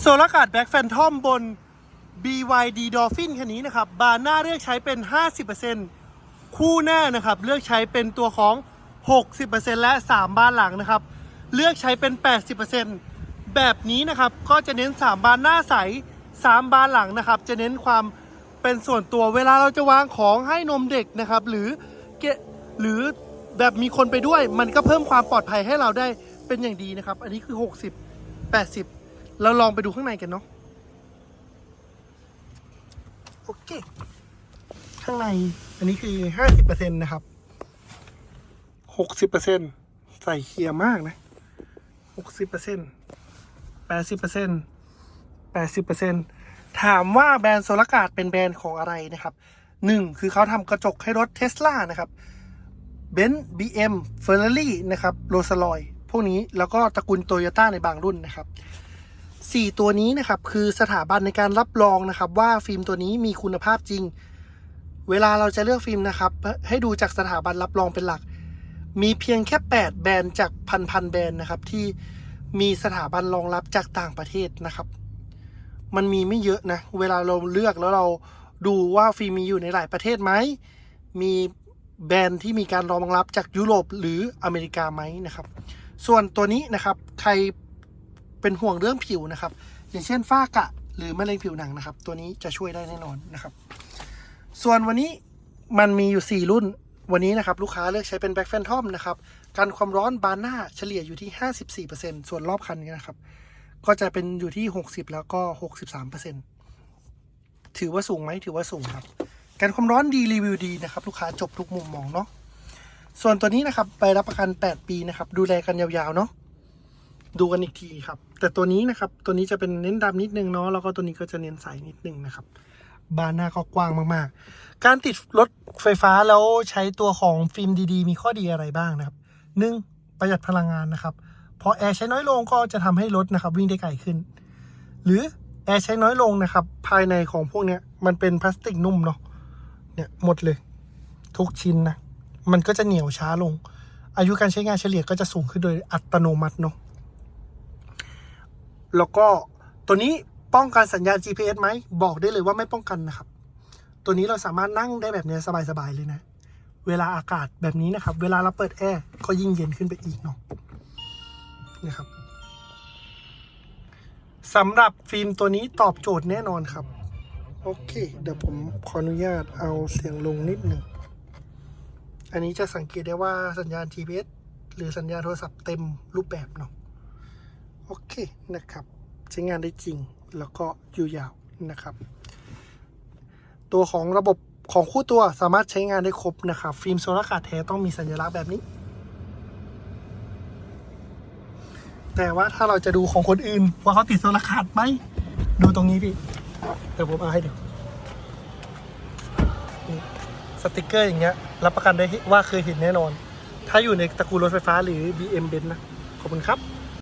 โซลาร์การ์ดแบ็กแฟนทอมบน BYD Dolphin คันนี้นะครับ บานหน้าเลือกใช้เป็น 50%คู่หน้านะครับ เลือกใช้เป็นตัวของ 60%และ 3 บานหลังนะครับ เลือกใช้เป็น 80%แบบนี้นะครับ ก็จะเน้น 3 บานหน้าใส 3 บานหลังนะครับ จะเน้นความเป็นส่วนตัวเวลาเราจะวางของให้นมเด็กนะครับ หรือเกะหรือแบบมีคนไปด้วย มันก็เพิ่มความปลอดภัยให้เราได้เป็นอย่างดีนะครับ อันนี้คือ 60 80 เราลองไปดูข้างในกันเนาะโอเค ข้างในอันนี้คือ50%นะครับ60%ใส่เคลียร์มากนะ60% 80% 80%ถามว่าแบรนด์โซลากาดเป็นแบรนด์ของอะไรนะครับหนึ่งคือเขาทำกระจกให้รถเทสลานะครับเบนซ์บีเอ็มเฟอร์รารี่นะครับโรสลอยพวกนี้แล้วก็ตระกูลโตโยต้าในบางรุ่นนะครับ สี่ตัวนี้นะครับคือสถาบันในการรับรองนะครับว่าฟิล์มตัวนี้มีคุณภาพจริง เวลาเราจะเลือกฟิล์มนะครับ ให้ดูจากสถาบันรับรองเป็นหลัก มีเพียงแค่ 8 แบรนด์จากพันพันแบรนด์นะครับที่มีสถาบันรองรับจากต่างประเทศนะครับ มันมีไม่เยอะนะ เวลาเราเลือกแล้วเราดูว่าฟิล์มมีอยู่ในหลายประเทศไหม มีแบรนด์ที่มีการรองรับจากยุโรปหรืออเมริกาไหมนะครับ ส่วนตัวนี้นะครับใคร เป็นห่วงเรื่องผิวนะครับ อย่างเช่นฝ้ากระหรือมะเร็งผิวหนังนะครับ ตัวนี้จะช่วยได้แน่นอนนะครับ ส่วนวันนี้มันมีอยู่ 4 รุ่นวันนี้นะครับ ลูกค้าเลือกใช้เป็นแบ็ k แฟนทอมนะครับการความร้อนบานหน้าเฉลี่ยอยู่ที่ 54%ส่วนรอบคันนะครับ ก็จะเป็นอยู่ที่ 60 แล้วก็ 63%ถือว่าสูงไหมถือว่าสูงครับการความร้อนดีรีวิวดีนะครับ ลูกค้าจบทุกมุมมองเนาะส่วนตัวนี้นะครับ ไปรับประกัน 8 ปีนะครับ ดูแลกันยาวๆเนาะดูกันอีกทีครับ แต่ตัวนี้นะครับตัวนี้จะเป็นเน้นดำนิดนึงเนาะแล้วก็ตัวนี้ก็จะเน้นใสนิดนึงนะครับบานหน้าก็กว้างมากๆ การติดรถไฟฟ้าแล้วใช้ตัวของฟิล์มดีๆ มีข้อดีอะไรบ้างนะครับหนึ่งประหยัดพลังงานนะครับพอแอร์ใช้น้อยลงก็จะทำให้รถนะครับวิ่งได้ไกลขึ้น หรือแอร์ใช้น้อยลงนะครับ ภายในของพวกเนี้ยมันเป็นพลาสติกนุ่มเนาะเนี่ยหมดเลย ทุกชิ้นนะ มันก็จะเหนียวช้าลง อายุการใช้งานเฉลี่ยก็จะสูงขึ้นโดยอัตโนมัติเนาะ แล้วก็ตัวนี้ป้องกันสัญญาณ GPS ไหม บอกได้เลยว่าไม่ป้องกันนะครับ ตัวนี้เราสามารถนั่งได้แบบนี้สบายๆเลยนะ เวลาอากาศแบบนี้นะครับ เวลาเราเปิดแอร์ก็ยิ่งเย็นขึ้นไปอีกเนาะนะครับสำหรับฟิล์มตัวนี้ตอบโจทย์แน่นอนครับ โอเค เดี๋ยวผมขออนุญาตเอาเสียงลงนิดหนึ่ง อันนี้จะสังเกตได้ว่าสัญญาณ GPS หรือสัญญาณโทรศัพท์เต็มรูปแบบเนาะ โอเคนะครับ ใช้งานได้จริงแล้วก็อยู่ยาวนะครับ ตัวของระบบของคู่ตัวสามารถใช้งานได้ครบนะครับ ฟิล์มโซลาร์การ์ดแท้ต้องมีสัญลักษณ์แบบนี้ แต่ว่าถ้าเราจะดูของคนอื่น ว่าเขาติดโซลาร์การ์ดไหมดูตรงนี้พี่เดี๋ยวผมเอาให้ดูสติกเกอร์อย่างเงี้ยรับประกันได้ว่าเคยเห็นแน่นอน ถ้าอยู่ในตระกูลรถไฟฟ้าหรือ BM Benz นะ ขอบคุณครับ